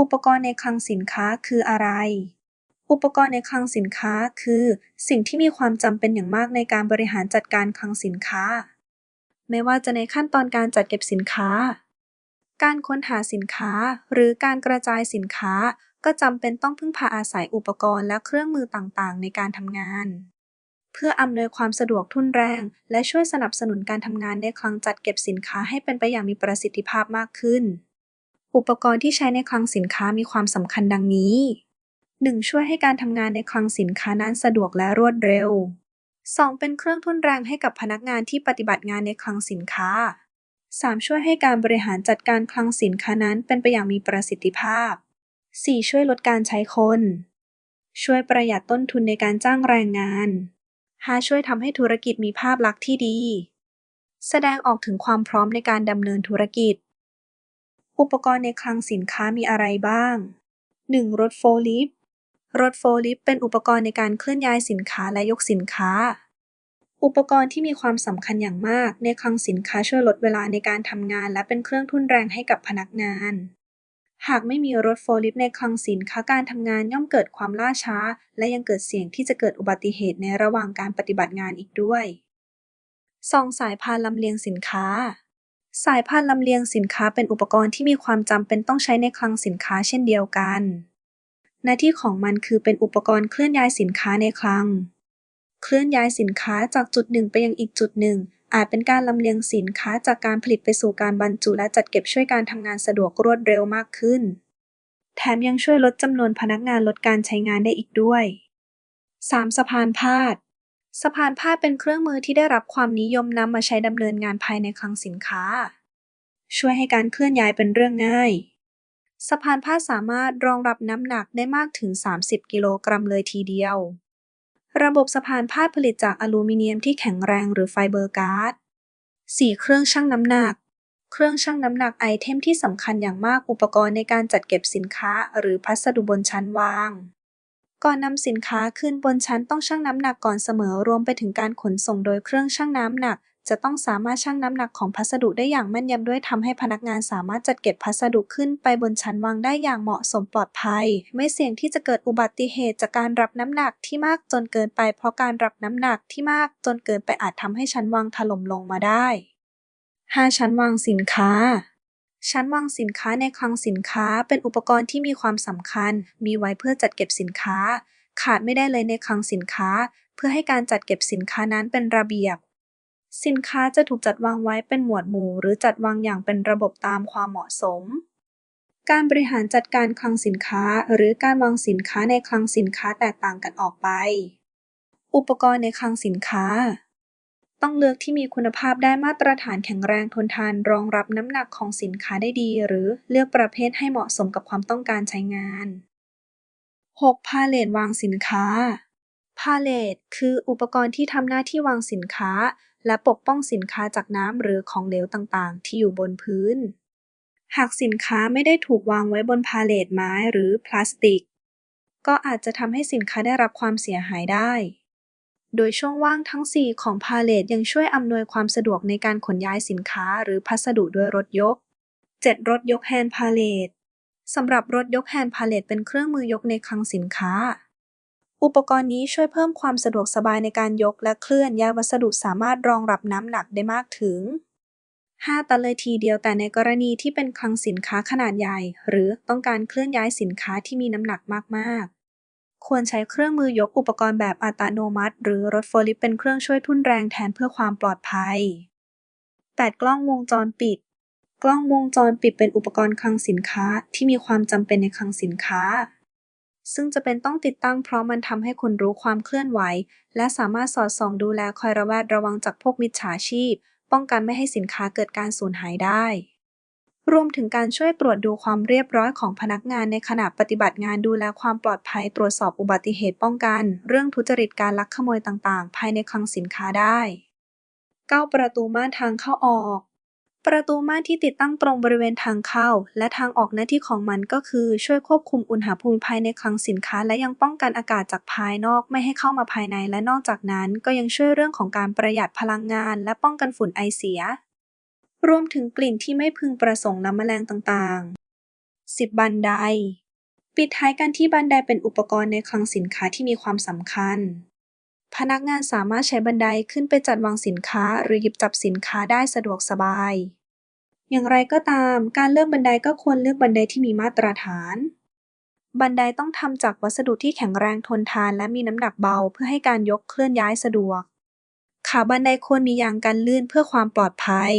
อุปกรณ์ในคลังสินค้าคืออะไร อุปกรณ์ในคลังสินค้าคือสิ่งที่มีความจำเป็นอย่างมากในการบริหารจัดการคลังสินค้า ไม่ว่าจะในขั้นตอนการจัดเก็บสินค้า การค้นหาสินค้าหรือการกระจายสินค้าก็จำเป็นต้องพึ่งพาอาศัยอุปกรณ์และเครื่องมือต่างๆ ในการทำงาน เพื่ออำนวยความสะดวกทุนแรง และช่วยสนับสนุนการทำงานในคลังจัดเก็บสินค้าให้เป็นไปอย่างมีประสิทธิภาพมากขึ้น อุปกรณ์ที่ใช้ในคลังสินค้ามีความสำคัญดังนี้ 1. ช่วยให้การทำงานในคลังสินค้านั้นสะดวกและรวดเร็ว 2. เป็นเครื่องทุ่นแรงให้กับพนักงานที่ปฏิบัติงานในคลังสินค้า 3. ช่วยให้การบริหารจัดการคลังสินค้านั้นเป็นไปอย่างมีประสิทธิภาพ 4. ช่วยลดการใช้คน ช่วยประหยัดต้นทุนในการจ้างแรงงาน 5. ช่วยทำให้ธุรกิจมีภาพลักษณ์ที่ดี แสดงออกถึงความพร้อมในการดำเนินธุรกิจ อุปกรณ์ในคลังสินค้ามีอะไรบ้าง 1. รถโฟล์ลิฟต์ รถโฟล์ลิฟต์เป็นอุปกรณ์ในการเคลื่อนย้ายสินค้าและยกสินค้า อุปกรณ์ที่มีความสำคัญอย่างมากในคลังสินค้าช่วยลดเวลาในการทำงาน และเป็นเครื่องทุ่นแรงให้กับพนักงาน หากไม่มีรถโฟล์ลิฟต์ในคลังสินค้าการทำงานย่อมเกิดความล่าช้า และยังเกิดเสี่ยงที่จะเกิดอุบัติเหตุในระหว่างการปฏิบัติงานอีกด้วย 2. สายพานลำเลียงสินค้า สายพานลำเลียงสินค้าเป็นอุปกรณ์ที่มีความจำเป็นต้องใช้ในคลังสินค้าเช่นเดียวกัน หน้าที่ของมันคือเป็นอุปกรณ์เคลื่อนย้ายสินค้าในคลัง เคลื่อนย้ายสินค้าจากจุดหนึ่งไปยังอีกจุดหนึ่ง อาจเป็นการลำเลียงสินค้าจากการผลิตไปสู่การบรรจุและจัดเก็บช่วยการทำงานสะดวกรวดเร็วมากขึ้น แถมยังช่วยลดจำนวนพนักงานลดการใช้งานได้อีกด้วย 3. สะพานพาด สะพานพาเป็นเครื่องมือที่ได้รับความนิยมนำมาใช้ดำเนินงานภายในคลังสินค้า ช่วยให้การเคลื่อนย้ายเป็นเรื่องง่าย สะพานพาสามารถรองรับน้ำหนักได้มากถึง 30 กิโลกรัมเลยทีเดียว ระบบสะพานพาผลิตจากอลูมิเนียมที่แข็งแรงหรือไฟเบอร์การ์ด 4. เครื่องชั่งน้ำหนัก เครื่องชั่งน้ำหนักไอเทมที่สำคัญอย่างมากอุปกรณ์ในการจัดเก็บสินค้า หรือพัสดุบนชั้นวาง ก่อนนำสินค้าขึ้นบนชั้นต้องชั่งน้ำหนักก่อนเสมอ รวมไปถึงการขนส่งโดยเครื่องชั่งน้ำหนัก จะต้องสามารถชั่งน้ำหนักของพัสดุได้อย่างแม่นยำด้วยทำให้พนักงานสามารถจัดเก็บพัสดุขึ้นไปบนชั้นวางได้อย่างเหมาะสมปลอดภัย ไม่เสี่ยงที่จะเกิดอุบัติเหตุจากการรับน้ำหนักที่มากจนเกินไป เพราะการรับน้ำหนักที่มากจนเกินไปอาจทำให้ชั้นวางถล่มลงมาได้ 5. ชั้นวางสินค้า ชั้นวางสินค้าในคลังสินค้าเป็นอุปกรณ์ที่มีความสำคัญ มีไว้เพื่อจัดเก็บสินค้า ขาดไม่ได้เลยในคลังสินค้า เพื่อให้การจัดเก็บสินค้านั้นเป็นระเบียบ สินค้าจะถูกจัดวางไว้เป็นหมวดหมู่ หรือจัดวางอย่างเป็นระบบตามความเหมาะสม การบริหารจัดการคลังสินค้า หรือการวางสินค้าในคลังสินค้าแตกต่างกันออกไป อุปกรณ์ในคลังสินค้า ต้องเลือกที่มีคุณภาพได้มาตรฐานแข็งแรงทนทานรองรับน้ำหนักของสินค้าได้ดี หรือเลือกประเภทให้เหมาะสมกับความต้องการใช้งาน 6. พาเลทวางสินค้า พาเลทคืออุปกรณ์ที่ทำหน้าที่วางสินค้า และปกป้องสินค้าจากน้ำหรือของเหลวต่างๆ ที่อยู่บนพื้น หากสินค้าไม่ได้ถูกวางไว้บนพาเลทไม้หรือพลาสติก ก็อาจจะทำให้สินค้าได้รับความเสียหายได้ โดยช่วงว่างทั้ง4ของพาเลทยังช่วยอำนวยความสะดวกในการขนย้ายสินค้าหรือพัสดุด้วยรถยก 7. รถยกแฮนด์พาเลทสำหรับรถยกแฮนด์พาเลทเป็นเครื่องมือยกในคลังสินค้า อุปกรณ์นี้ช่วยเพิ่มความสะดวกสบายในการยกและเคลื่อนย้ายวัสดุสามารถรองรับน้ำหนักได้มากถึง 5 ตันเลยทีเดียวแต่ในกรณีที่เป็นคลังสินค้าขนาดใหญ่ หรือต้องการเคลื่อนย้ายสินค้าที่มีน้ำหนักมากๆ ควรใช้เครื่องมือยกอุปกรณ์แบบอัตโนมัติ หรือรถโฟล์ลิฟต์เป็นเครื่องช่วยทุ่นแรงแทนเพื่อความปลอดภัย 8 กล้องวงจรปิด กล้องวงจรปิดเป็นอุปกรณ์คลังสินค้าที่มีความจำเป็นในคลังสินค้า ซึ่งจะเป็นต้องติดตั้งเพราะมันทำให้คุณรู้ความเคลื่อนไหว และสามารถสอดส่องดูแลคอยระแวดระวังจากพวกมิจฉาชีพ ป้องกันไม่ให้สินค้าเกิดการสูญหายได้ รวมถึงการช่วยตรวจดูความเรียบร้อยของพนักงานในขณะปฏิบัติงาน ดูแลความปลอดภัย ตรวจสอบอุบัติเหตุป้องกัน เรื่องทุจริตการลักขโมยต่างๆ ภายในคลังสินค้าได้ 9 ประตูม่านทางเข้าออก ประตูม่านที่ติดตั้งตรงบริเวณทางเข้า และทางออกหน้าที่ของมันก็คือ ช่วยควบคุมอุณหภูมิภายในคลังสินค้า และยังป้องกันอากาศจากภายนอกไม่ให้เข้ามาภายในและนอกจากนั้น ก็ยังช่วยเรื่องของการประหยัดพลังงาน และป้องกันฝุ่นไอเสีย รวมถึงกลิ่นที่ไม่พึงประสงค์และแมลงต่าง ๆ 10 บันได ปิดท้ายกันที่บันไดเป็นอุปกรณ์ในคลังสินค้าที่มีความสำคัญ พนักงานสามารถใช้บันไดขึ้นไปจัดวางสินค้าหรือหยิบจับสินค้าได้สะดวกสบาย อย่างไรก็ตาม การเลือกบันไดก็ควรเลือกบันไดที่มีมาตรฐาน บันไดต้องทำจากวัสดุที่แข็งแรงทนทานและมีน้ำหนักเบาเพื่อให้การยกเคลื่อนย้ายสะดวก ขาบันไดควรมียางกันลื่นเพื่อความปลอดภัย